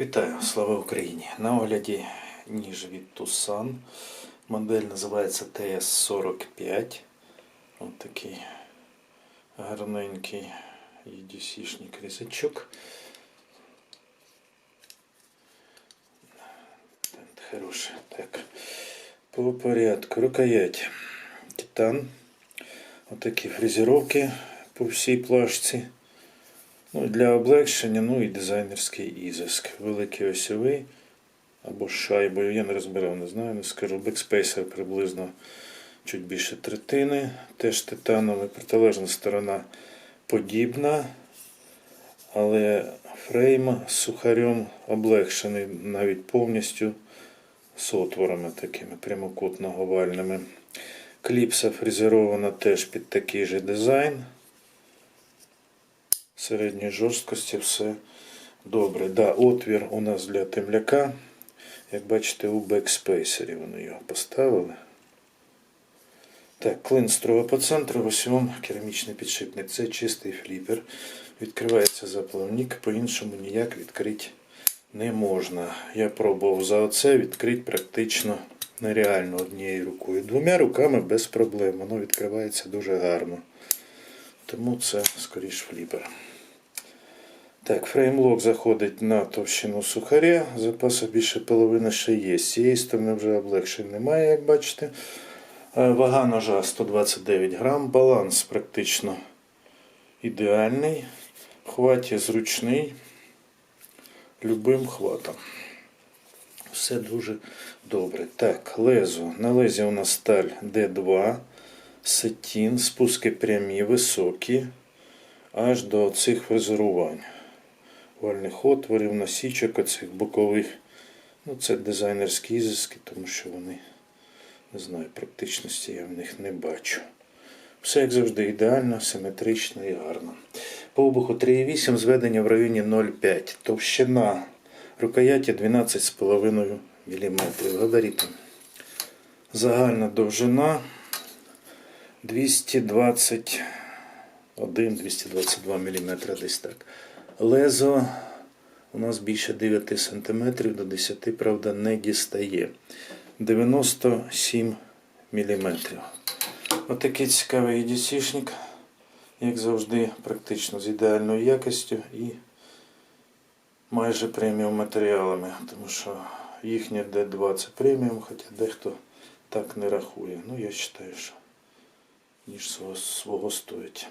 Вітаю, слава Україні! На огляді ніж від Tucson. Модель називається TS45. Ось такий гарненький EDC-шний крісачок. Хороший. Так. По порядку. Рукоять. Титан. Отакі фрезеровки по всій плашці. Ну, для облегшення, ну і дизайнерський ізиск. Великий осьовий або шайбою. Я не розбирав, не знаю, не скажу. Бекспейсер приблизно чуть більше третини. Теж титановий. Протилежна сторона подібна. Але фрейм з сухарем облегшений навіть повністю з отворами такими прямокутно-овальними. Кліпса фрезерована теж під такий же дизайн середньої жорсткості все добре. Да, отвір у нас для темляка. Як бачите, у бекспейсері вони його поставили. Так, клин строго по центру, в керамічний підшипник. Це чистий фліпер. Відкривається заплавник, по-іншому ніяк відкрити не можна. Я пробував за оце відкрити практично нереально однією рукою. Двома руками без проблем. Воно відкривається дуже гарно. Тому це скоріш фліпер. Так, фреймлок заходить на товщину сухаря. Запасу більше половини ще є. З цієї сторони вже облегшень немає, як бачите. Е, Вага ножа 129 грам. Баланс практично ідеальний. Хват зручний. Любим хватом. Все дуже добре. Так, лезо. На лезі у нас сталь D2, сетін, спуски прямі, високі, аж до цих фрезерувань. Вальних отворів, насічок оцих бокових. Ну, це дизайнерські ізиски, тому що вони, не знаю, практичності я в них не бачу. Все, як завжди, ідеально, симетрично і гарно. По обуху 3,8, зведення в районі 0,5. Товщина рукояті 12,5 мм. Габаріти. Загальна довжина 221-222 мм десь так. Лезо у нас більше 9 см до 10, правда, не дістає. 97 мм. Отакий цікавий EDC-шник, як завжди, практично з ідеальною якістю і майже преміум матеріалами, тому що їхнє D2 це преміум, хоча дехто так не рахує. Ну, я вважаю, що ніж свого, свого стоїть.